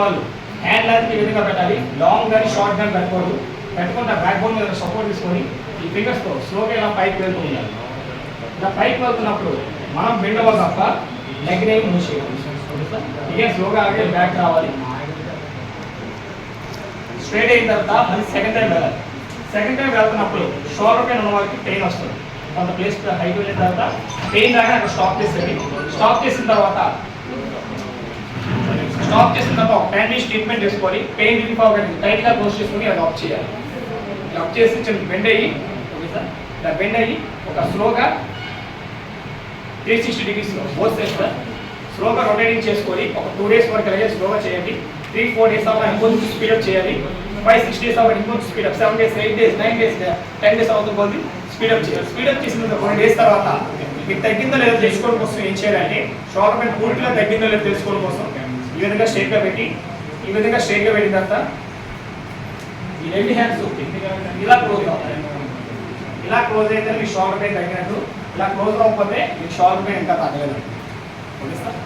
వాళ్ళు hand length ఈ విధంగా పెట్టాలి. లాంగ్ కానీ షార్ట్ కానీ పెట్టకూడదు. పెట్టుకుంటే బ్యాక్ బోన్ మీద సపోర్ట్ తీసుకొని ఈ ఫింగర్స్తో స్లోగా ఇలా పైకి వెళ్తూ ఉండాలి. ఇలా పైకి వెళ్తున్నప్పుడు మనం బెండ్ అవ్వాలి తప్ప లెగ్ నేమ్ మూసేయాలి ఇక స్లోగా ఆగే బ్యాక్ రావాలి. స్ట్రైట్ అయిన తర్వాత మళ్ళీ సెకండ్ టైం వెళ్ళాలి. సెకండ్ టైం వెళ్తున్నప్పుడు షోల్డర్ పెయిన్ ఉన్న వాళ్ళకి పెయిన్ వస్తుంది. కొంత ప్లేస్ హైట్ వెళ్ళిన తర్వాత పెయిన్ దాకా అక్కడ స్టాప్ చేసేది. స్టాప్ చేసిన తర్వాత స్టాప్ చేసిన తర్వాత ఒక టెన్ ట్రీట్మెంట్ చేసుకోవాలి పెయిన్ రిలీఫ్ అవ్వడానికి టైట్గా క్లోజ్ చేసుకుని అది చేయాలి. ఆఫ్ చేసి చిన్న బెండ్ అయ్యి ఓకే సార్ ఇలా బెండ్ అయ్యి ఒక స్లోగా త్రీ సిక్స్టీ డిగ్రీస్లో బోత్ సైడ్స్ సార్ స్లోగా రొటేటింగ్ చేసుకొని ఒక టూ డేస్ వరకు అలాగే స్లోగా చేయండి. త్రీ ఫోర్ డేస్ అవ్వాలి ఇంకొంచెం స్పీడప్ చేయాలి. ఫైవ్ సిక్స్ డేస్ అవ్వాలి ఇంకొంచెం speed up seven days eight days nine days ten days అవుతుంది కొద్ది స్పీడప్ చేయాలి. స్పీడప్ చేసిన కొన్ని డేస్ తర్వాత మీకు తగ్గిందో లేదో తెలుసుకోవడం కోసం ఏం చేయాలంటే షార్ట్ పైన పూర్తిగా తగ్గిందో లేదో తెలుసుకోవడం కోసం ఈ విధంగా స్ట్రైట్గా పెట్టి ఈ విధంగా స్ట్రైట్గా పెట్టిన తర్వాత ఈ రెండు హ్యాండ్స్ ఇలా క్లోజ్ అవుతాయి. ఇలా క్లోజ్ అయితే మీ షోల్డర్ పెయిన్ తగ్గినట్టు ఇలా క్లోజ్ అవ్వకపోతే మీ షోల్డర్ పెయిన్ ఇంకా తగ్గలేదు. Okay sir?